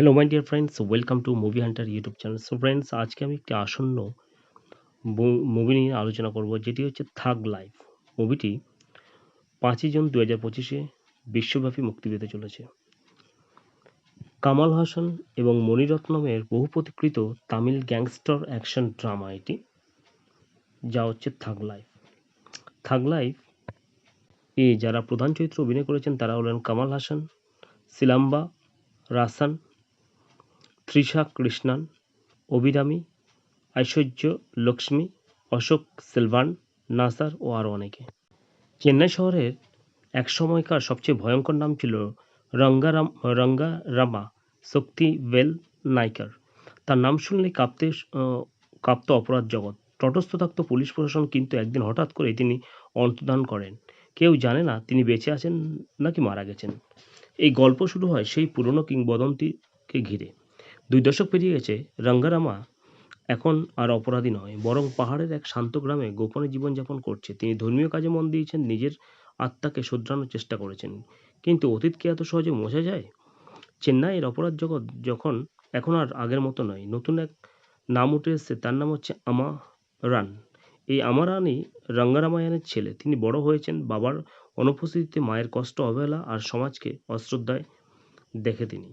Hello my dear friends welcome to movie hunter YouTube channel so friends আজকে আমি একটি আসন্ন মুভি নিয়ে আলোচনা করব, যেটি হচ্ছে থাগ লাইফ মুভিটি পাঁচই জুন দু হাজার পঁচিশে বিশ্বব্যাপী মুক্তি পেতে চলেছে। কামাল হাসান এবং মণিরত্নমের বহু প্রতিকৃত তামিল গ্যাংস্টার অ্যাকশন ড্রামা এটি, যা হচ্ছে থাগ লাইফ থাগ লাইফ এ যারা প্রধান চরিত্র অভিনয় করেছেন, তারা হলেন কামাল হাসান, সিলাম্বা, রাসান তৃষা কৃষ্ণান, অভিরামী, ঐশ্বর্য, লক্ষ্মী, অশোক সিলভান, নাসার ও আরও অনেকে। চেন্নাই শহরের এক সময়কার সবচেয়ে ভয়ঙ্কর নাম ছিল রঙ্গারাম, রঙ্গারামা শক্তি ওয়েল নাইকার। তার নাম শুনলে কাঁপতে কাঁপত অপরাধ জগৎ। তটস্থ থাকত পুলিশ প্রশাসন কিন্তু একদিন হঠাৎ করে তিনি অন্তর্ধান করেন। কেউ জানে না তিনি বেঁচে আছেন নাকি মারা গেছেন। এই গল্প শুরু হয় সেই পুরনো কিংবদন্তিকে ঘিরে। দুই দশক পেরিয়ে গেছে, রঙ্গারামা এখন আর অপরাধী নয়, বরং পাহাড়ের এক শান্ত গ্রামে গোপনে জীবনযাপন করছে। তিনি ধর্মীয় কাজে মন দিয়েছেন, নিজের আত্মাকে শোধরানোর চেষ্টা করেছেন। কিন্তু অতীতকে এত সহজে মোছা যায়? চেন্নাইয়ের অপরাধ জগৎ যখন এখন আর আগের মতো নয়, নতুন এক নাম উঠে এসছে, তার নাম হচ্ছে আমারান এই আমারানই রঙ্গারামায়ণের ছেলে। তিনি বড় হয়েছেন, বাবার অনুপস্থিতিতে মায়ের কষ্ট, অবহেলা আর সমাজকে অশ্রদ্ধায় দেখে তিনি।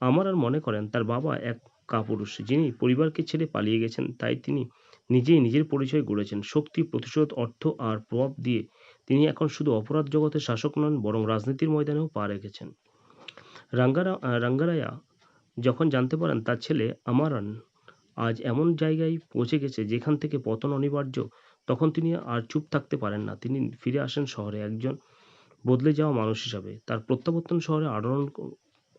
আমার আর মনে করেন তার বাবা এক কাপুরুষ যিনি পরিবারকে ছেড়ে পালিয়ে গেছেন, তাই তিনি নিজেই নিজের পরিচয় গড়েছেন। শক্তি, প্রতিশোধ, অর্থ আর প্রভাব দিয়ে তিনি এখন শুধু অপরাধ জগতের শাসক নন, বরং রাজনীতির ময়দানেও পা রেখেছেন। রাঙ্গারা, রাঙ্গারায়া, যখন জানতে পারেন তার ছেলে আমারান আজ এমন জায়গায় পৌঁছে গেছে যেখান থেকে পতন অনিবার্য, তখন তিনি আর চুপ থাকতে পারেন না। তিনি ফিরে আসেন শহরে একজন বদলে যাওয়া মানুষ হিসাবে। তার প্রত্যাবর্তন শহরে আলোড়ন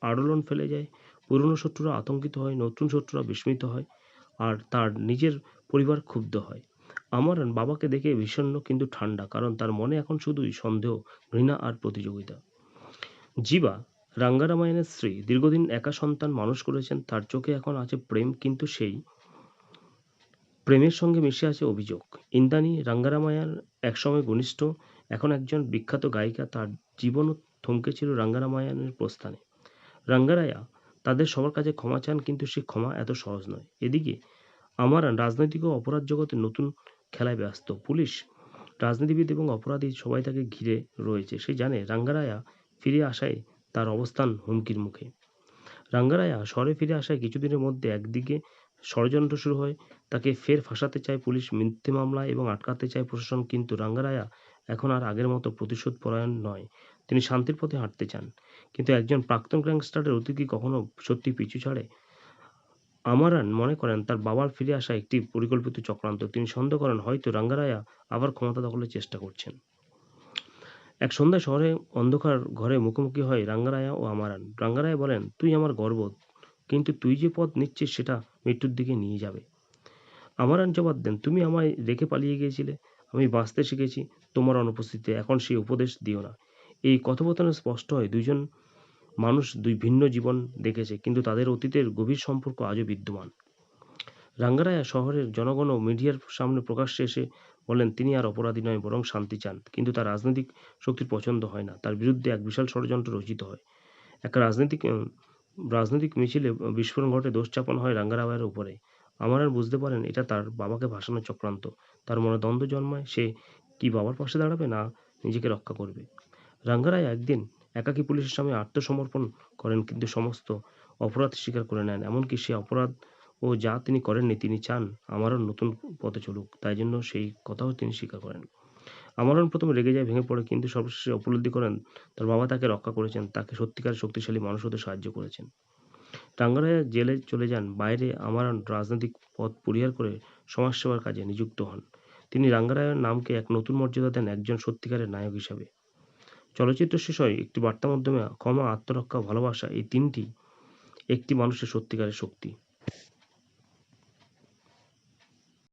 আলোড়ন ফেলে যায়। পুরনো শত্রুরা আতঙ্কিত হয়, নতুন শত্রুরা বিস্মিত হয় আর তার নিজের পরিবার ক্ষুব্ধ হয়। আমার বাবাকে দেখে বিষণ্ণ কিন্তু ঠান্ডা কারণ তার মনে এখন শুধুই সন্দেহ, ঘৃণা আর প্রতিযোগিতা। জীবা, রাঙ্গারামায়ণের স্ত্রী, দীর্ঘদিন একা সন্তান মানুষ করেছেন, তার চোখে এখন আছে প্রেম কিন্তু সেই প্রেমের সঙ্গে মিশে আছে অভিযোগ। ইন্দানি রাঙ্গারামায়ার একসময় ঘনিষ্ঠ, এখন একজন বিখ্যাত গায়িকা, তার জীবনও থমকেছিল রাঙ্গারামায়ণের প্রস্থানে। রাঙ্গারায়া, তাদের সবার কাছে ক্ষমা চান, কিন্তু সেই ক্ষমা এত সহজ নয়। এদিকে, আমার রাজনৈতিক ও অপরাধ জগতে নতুন খেলায় ব্যস্ত পুলিশ, রাজনীতিবিদ এবং অপরাধী সবাই তাকে ঘিরে রয়েছে। সে জানে রাঙ্গারায়া ফিরে আসায় তার অবস্থান হুমকির মুখে। রাঙ্গারায়া শহরে ফিরে আসায় কিছুদিনের মধ্যে একদিকে ষড়যন্ত্র শুরু হয়, তাকে ফের ফাঁসাতে চায় পুলিশ, মিথ্যে মামলা এবং আটকাতে চায় প্রশাসন, কিন্তু রাঙ্গারায়া এখন আর আগের মতো প্রতিশোধ পরায়ণ নয়। তিনি শান্তির পথে হাঁটতে চান। কিন্তু একজন প্রাক্তন গ্যাংস্টারের অতীত কি কখনো সত্যি পিছু ছাড়ে? আমারান মনে করেন, তার বাবার ফিরে আসা একটি পরিকল্পিত চক্রান্ত। তিনি সন্দেহ করেন, হয়তো রাঙ্গারায়া আবার ক্ষমতা দখলের চেষ্টা করছেন। এক সন্ধ্যায় শহরে অন্ধকার ঘরে মুখোমুখি হয় রাঙ্গারায়া ও আমারান। রাঙ্গারায়া বলেন, তুই আমার গর্ব কিন্তু তুই যে পথ নিচ্ছিস সেটা মৃত্যুর দিকে নিয়ে যাবে। আমারান জবাব দেন, তুমি আমায় রেখে পালিয়ে গিয়েছিলে। আমি বাঁচতে শিখেছি। তোমার অনুপস্থিতিতে এখন সেই উপদেশ দিও না। এই কথোপকথনে স্পষ্ট হয়, দুইজন মানুষ দুই ভিন্ন জীবন দেখেছে, কিন্তু তাদের অতীতের গভীর সম্পর্ক আজও বিদ্যমান। রাঙ্গারায়া শহরের জনগণ ও মিডিয়ার সামনে প্রকাশ্যে এসে বলেন তিনি আর অপরাধী নয়, বরং শান্তি চান। কিন্তু তার রাজনৈতিক শক্তির পছন্দ হয় না। তার বিরুদ্ধে এক বিশাল ষড়যন্ত্র রচিত হয়। এক রাজনৈতিক রাজনৈতিক মিছিলে বিস্ফোরণ ঘটে দোষ চাপানো হয় রাঙ্গারায়ের উপরে। আমার আর বুঝতে পারেন, এটা তার বাবাকে ভাসানোর চক্রান্ত। তার মনে দ্বন্দ্ব জন্মায়, সে কি বাবার পাশে দাঁড়াবে না নিজেকে রক্ষা করবে? রাঙ্গারায় একদিন একাকী পুলিশের সামনে আত্মসমর্পণ করেন কিন্তু সমস্ত অপরাধ স্বীকার করে নেন। এমনকি সে অপরাধ ও যা তিনি করেননি, তিনি চান আমারও নতুন পথে চলুক। তাই জন্য সেই কথাও তিনি স্বীকার করেন। আমারণ প্রথমে রেগে যায়, ভেঙে পড়ে, কিন্তু সর্বশেষে উপলব্ধি করেন, তার বাবা তাকে রক্ষা করেছেন, তাকে সত্যিকার শক্তিশালী মানুষ হতে সাহায্য করেছেন। টাঙ্গারায়া জেলে চলে যান, বাইরে আমারণ রাজনৈতিক পথ পরিহার করে সমাজসেবার কাজে নিযুক্ত হন। তিনি রাঙ্গারায়ের নামকে এক নতুন মর্যাদা দেন, একজন সত্যিকারের নায়ক হিসাবে। চলচ্চিত্র শেষ হয় একটি বার্তার মাধ্যমে, ক্ষমা, আত্মরক্ষা, ভালোবাসা, এই তিনটি একটি মানুষের সত্যিকারের শক্তি।